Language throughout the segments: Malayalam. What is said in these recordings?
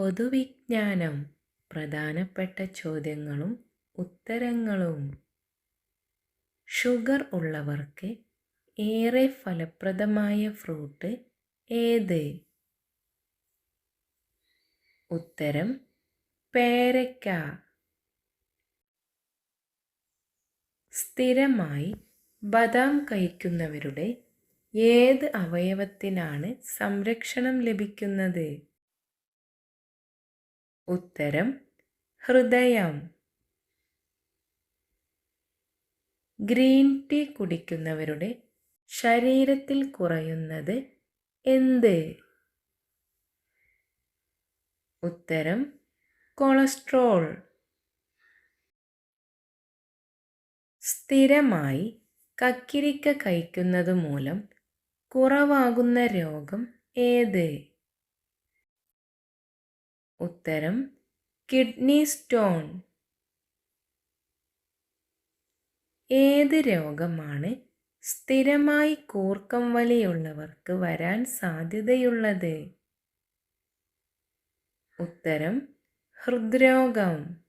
പൊതുവിജ്ഞാനം പ്രധാനപ്പെട്ട ചോദ്യങ്ങളും ഉത്തരങ്ങളും. ഷുഗർ ഉള്ളവർക്ക് ഏറെ ഫലപ്രദമായ ഫ്രൂട്ട് ഏത്? ഉത്തരം പേരയ്ക്ക. സ്ഥിരമായി ബദാം കഴിക്കുന്നവരുടെ ഏത് അവയവത്തിനാണ് സംരക്ഷണം ലഭിക്കുന്നത്? ഉത്തരം ഹൃദയം. ഗ്രീൻ ടീ കുടിക്കുന്നവരുടെ ശരീരത്തിൽ കുറയുന്നത് എന്ത്? ഉത്തരം കൊളസ്ട്രോൾ. സ്ഥിരമായി കക്കിരിക്ക കഴിക്കുന്നത് മൂലം കുറവാകുന്ന രോഗം ഏത്? ഉത്തരം കിഡ്നി സ്റ്റോൺ. ഏത് രോഗമാണ് സ്ഥിരമായി കൂർക്കം വലിയുള്ളവർക്ക് വരാൻ സാധ്യതയുള്ളത്? ഉത്തരം ഹൃദ്രോഗം.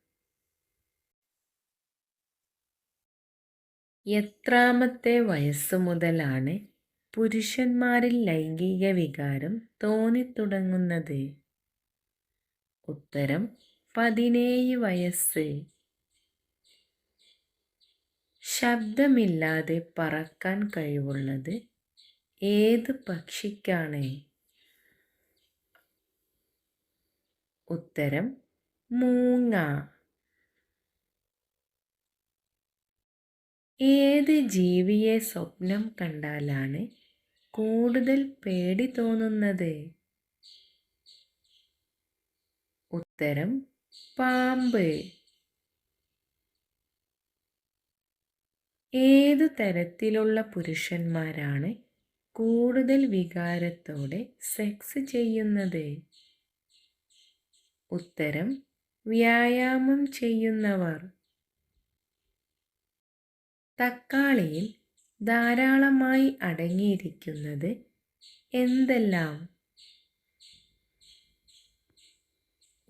എത്രാമത്തെ വയസ്സു മുതലാണ് പുരുഷന്മാരിൽ ലൈംഗിക വികാരം തോന്നിത്തുടങ്ങുന്നത്? ഉത്തരം പതിനേഴ് വയസ്സ്. ശബ്ദമില്ലാതെ പറക്കാൻ കഴിവുള്ളത് ഏത് പക്ഷിക്കാണ്? ഉത്തരം മൂങ്ങ. ഏത് ജീവിയെ സ്വപ്നം കണ്ടാലാണ് കൂടുതൽ പേടി തോന്നുന്നത്? ഉത്തരം പാമ്പ്. ഏതു തരത്തിലുള്ള പുരുഷന്മാരാണ് കൂടുതൽ വികാരത്തോടെ സെക്സ് ചെയ്യുന്നത്? ഉത്തരം വ്യായാമം ചെയ്യുന്നവർ. തക്കാളിയിൽ ധാരാളമായി അടങ്ങിയിരിക്കുന്നത് എന്തെല്ലാം?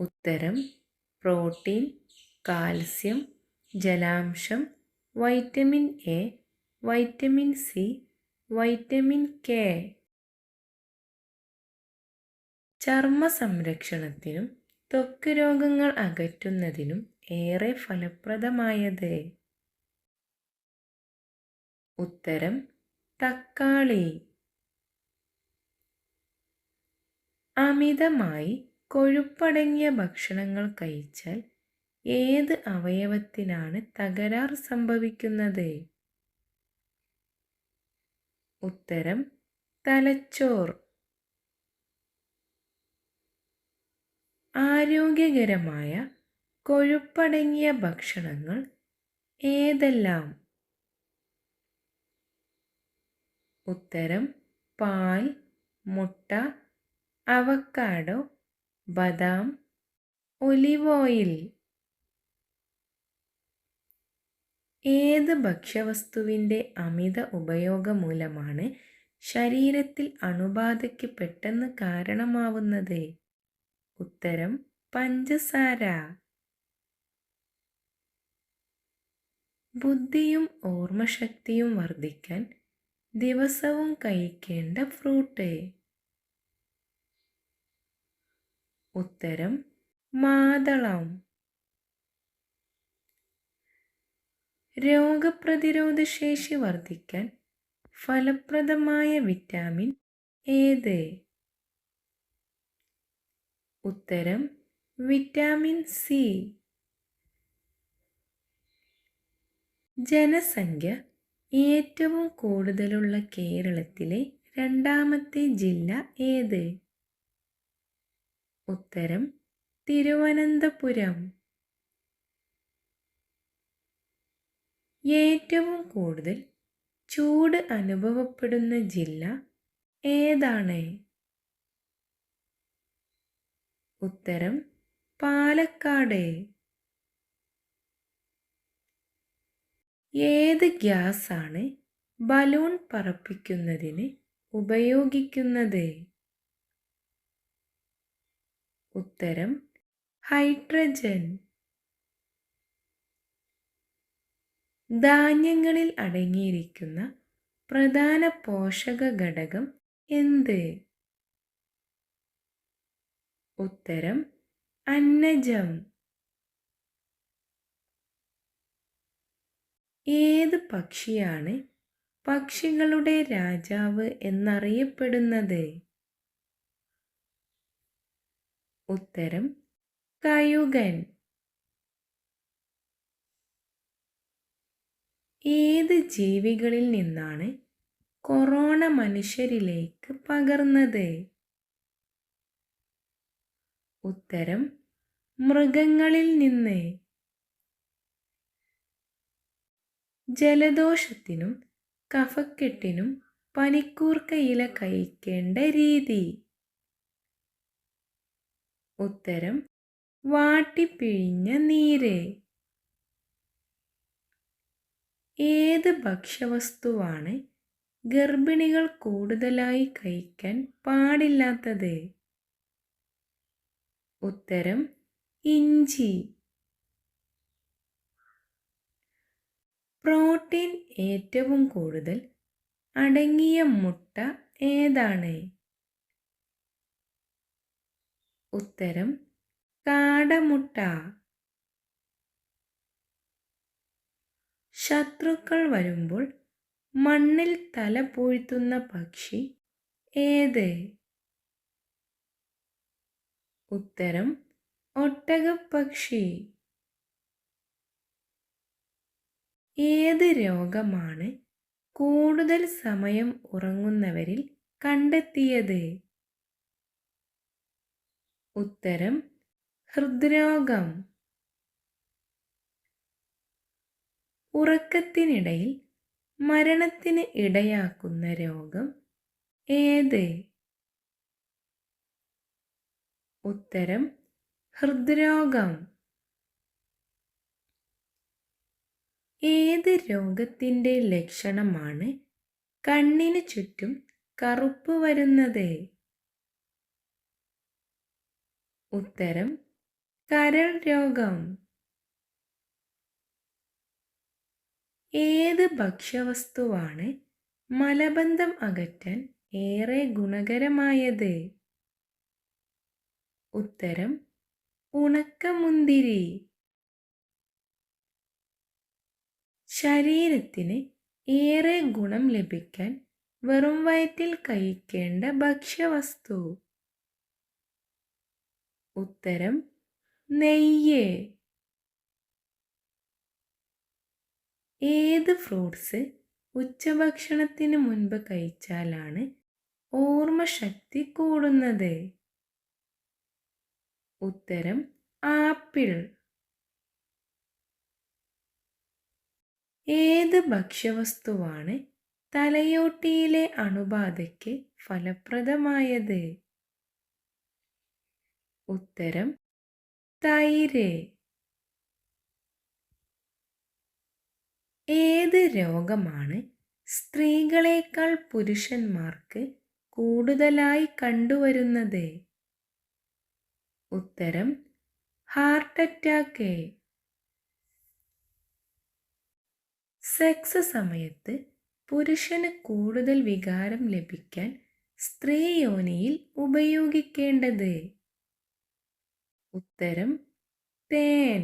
ഉത്തരം പ്രോട്ടീൻ കാൽസ്യം ജലാംശം vitamin A vitamin C vitamin K. ചർമ്മ സംരക്ഷണത്തിനും ത്വക്ക് രോഗങ്ങൾ അകറ്റുന്നതിനും ഏറെ ഫലപ്രദമായത്. ഉത്തരം തക്കാളി. അമിതമായി കൊഴുപ്പടങ്ങിയ ഭക്ഷണങ്ങൾ കഴിച്ചാൽ ഏത് അവയവത്തിനാണ് തകരാർ സംഭവിക്കുന്നത്? ഉത്തരം തലച്ചോർ. ആരോഗ്യകരമായ കൊഴുപ്പടങ്ങിയ ഭക്ഷണങ്ങൾ ഏതെല്ലാം? ഉത്തരം പാൽ മുട്ട അവക്കാഡോ ബദാം ഒലിവ് ഓയിൽ. ഏത് ഭക്ഷ്യവസ്തുവിന്റെ അമിത ഉപയോഗം മൂലമാണ് ശരീരത്തിൽ അണുബാധയ്ക്ക് പെട്ടെന്ന് കാരണമാവുന്നത്? ഉത്തരം പഞ്ചസാര. ബുദ്ധിയും ഓർമ്മശക്തിയും വർദ്ധിക്കാൻ ദിവസവും കഴിക്കേണ്ട ഫ്രൂട്ട്. ഉത്തരം മാതളം. രോഗപ്രതിരോധ ശേഷി വർദ്ധിക്കാൻ ഫലപ്രദമായ വിറ്റാമിൻ ഏത്? ഉത്തരം വിറ്റാമിൻ സി. ജനസംഖ്യ ഏറ്റവും കൂടുതലുള്ള കേരളത്തിലെ രണ്ടാമത്തെ ജില്ല ഏത്? ഉത്തരം തിരുവനന്തപുരം. ഏറ്റവും കൂടുതൽ ചൂട് അനുഭവപ്പെടുന്ന ജില്ല ഏതാണ്? ഉത്തരം പാലക്കാട്. ഏത് ഗ്യാസാണ് ബലൂൺ പറപ്പിക്കുന്നതിന് ഉപയോഗിക്കുന്നത്? ഉത്തരം ഹൈഡ്രജൻ. ധാന്യങ്ങളിൽ അടങ്ങിയിരിക്കുന്ന പ്രധാന പോഷക ഘടകം എന്ത്? ഉത്തരം അന്നജം. ഏത് പക്ഷിയാണ് പക്ഷികളുടെ രാജാവ് എന്നറിയപ്പെടുന്നത്? ഉത്തരം കയുകൻ. ഏത് ജീവികളിൽ നിന്നാണ് കൊറോണ മനുഷ്യരിലേക്ക് പകർന്നത്? ഉത്തരം മൃഗങ്ങളിൽ നിന്ന്. ജലദോഷത്തിനും കഫക്കെട്ടിനും പനിക്കൂർക്ക ഇല കഴിക്കേണ്ട രീതി. ഉത്തരം വാട്ടിപ്പിഴിഞ്ഞ നീര്. ഏത് ഭക്ഷ്യവസ്തുവാണ് ഗർഭിണികൾ കൂടുതലായി കഴിക്കാൻ പാടില്ലാത്തത്? ഉത്തരം ഇഞ്ചി. പ്രോട്ടീൻ ഏറ്റവും കൂടുതൽ അടങ്ങിയ മുട്ട ഏതാണ്? ഉത്തരം കാടമുട്ട. ശത്രുക്കൾ വരുമ്പോൾ മണ്ണിൽ തല പൂഴ്ത്തുന്ന പക്ഷി ഏത്? ഉത്തരം ഒട്ടകപ്പക്ഷി. ഏത് രോഗമാണ് കൂടുതൽ സമയം ഉറങ്ങുന്നവരിൽ കണ്ടെത്തിയത്? ഉത്തരം ഹൃദ്രോഗം. ഉറക്കത്തിനിടയിൽ മരണത്തിന് ഇടയാക്കുന്ന രോഗം ഏത്? ഉത്തരം ഹൃദ്രോഗം. ഏത് രോഗത്തിന്റെ ലക്ഷണമാണ് കണ്ണിന് ചുറ്റും കറുപ്പ് വരുന്നത്? ഉത്തരം കരൾ രോഗം. ഏത് ഭക്ഷ്യവസ്തുവാണ് മലബന്ധം അകറ്റാൻ ഏറെ ഗുണകരമായത്? ഉത്തരം ഉണക്കമുന്തിരി. ശരീരത്തിന് ഏറെ ഗുണം ലഭിക്കാൻ വെറും വയറ്റിൽ കഴിക്കേണ്ട ഭക്ഷ്യവസ്തു. ഉത്തരം നെയ്യ്. ഏത് ഫ്രൂട്ട്സ് ഉച്ചഭക്ഷണത്തിന് മുൻപ് കഴിച്ചാലാണ് ഓർമ്മശക്തി കൂടുന്നത്? ഉത്തരം ആപ്പിൾ. ഏത് ഭക്ഷ്യവസ്തുവാണ് തലയോട്ടിയിലെ അണുബാധയ്ക്ക് ഫലപ്രദമായത്? ഉത്തരം തൈര്. ഏത് രോഗമാണ് സ്ത്രീകളേക്കാൾ പുരുഷന്മാർക്ക് കൂടുതലായി കണ്ടുവരുന്നത്? ഉത്തരം ഹാർട്ട് അറ്റാക്ക്. സെക്സ് സമയത്ത് പുരുഷന് കൂടുതൽ വികാരം ലഭിക്കാൻ സ്ത്രീ യോനിയിൽ ഉപയോഗിക്കേണ്ടത്? ഉത്തരം തേൻ.